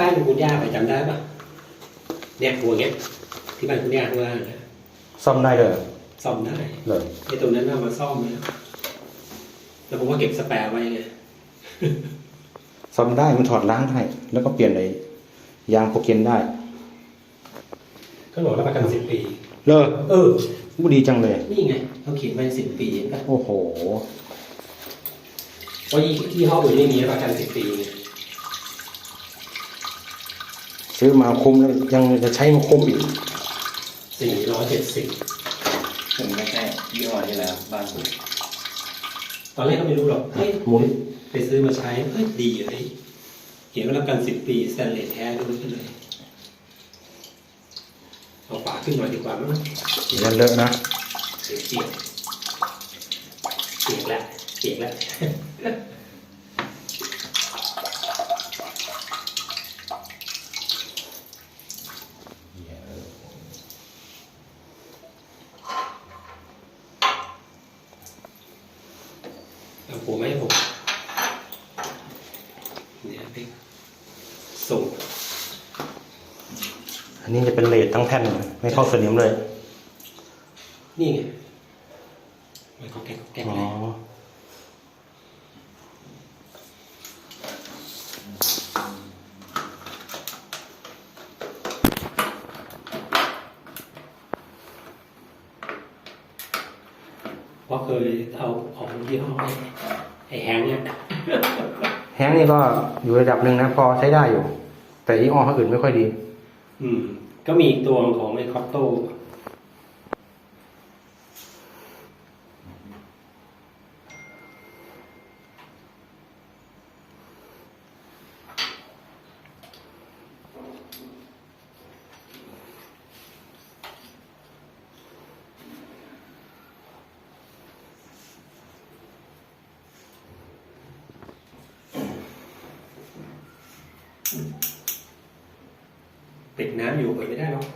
บ้านคุณย่าไปจำได้ปะเนี่ยหัวเงี้ยที่บ้านคุณย่าข้างล่างนะซ่อมได้เลยซ่อมได้เลย ไอ้ตัวนั้นเอามาซ่อมนะแล้วผมก็เก็บสแปร์ไว้ไงซ่อมได้มันถอดล้างได้แล้วก็เปลี่ยนไอ้ยางโปรเกนได้ ก็บอกรับประกันสิบปี เลอเออบูดีจังเลย นี่ไงเขาเขียนไว้สิบปีเห็นปะโอ้โหเพราะยี่ยี่ห้ออื่นไม่มีรับประกันสิบปีไง ซื้อมาคุ้มแล้วยังจะใช้มาคุ้มอีกสี่ร้อยเจ็ดสิบผมไม่ใช่ยี่ห้อนี้แล้วบ้านผมตอนแรกก็ไม่รู้หรอกเฮ้ยหมุนไปซื้อมาใช้เฮ้ยดีเลยเขียนว่ารับประกันสิบปีสแตนเลสแท้ด้วยก็เลยเอาฝาขึ้นหน่อยดีกว่ามั้งอย่าเลอะนะเปียกเปียกเปียกแล้วเปียกแล้ว เอาผมไม่ให้ผมเนี่ยไปส่งอันนี้จะเป็นเลททั้งแท่นเลยไม่เข้าสนิมเลย นี่ไงมันก็แก๊กแก๊กอ๋อเลยเราะเคยเอาของยี่ห้อไอ้ไอ้แฮงเนี่ยแห้งนี่ก็อยู่ระดับหนึ่งนะพอใช้ได้อยู่ แต่ยี่ห้อเขาอื่นไม่ค่อยดี อืม ก็มีอีกตัวของไอ้คอตโต้ ติดน้ำอยู่เปิดไม่ได้หรอก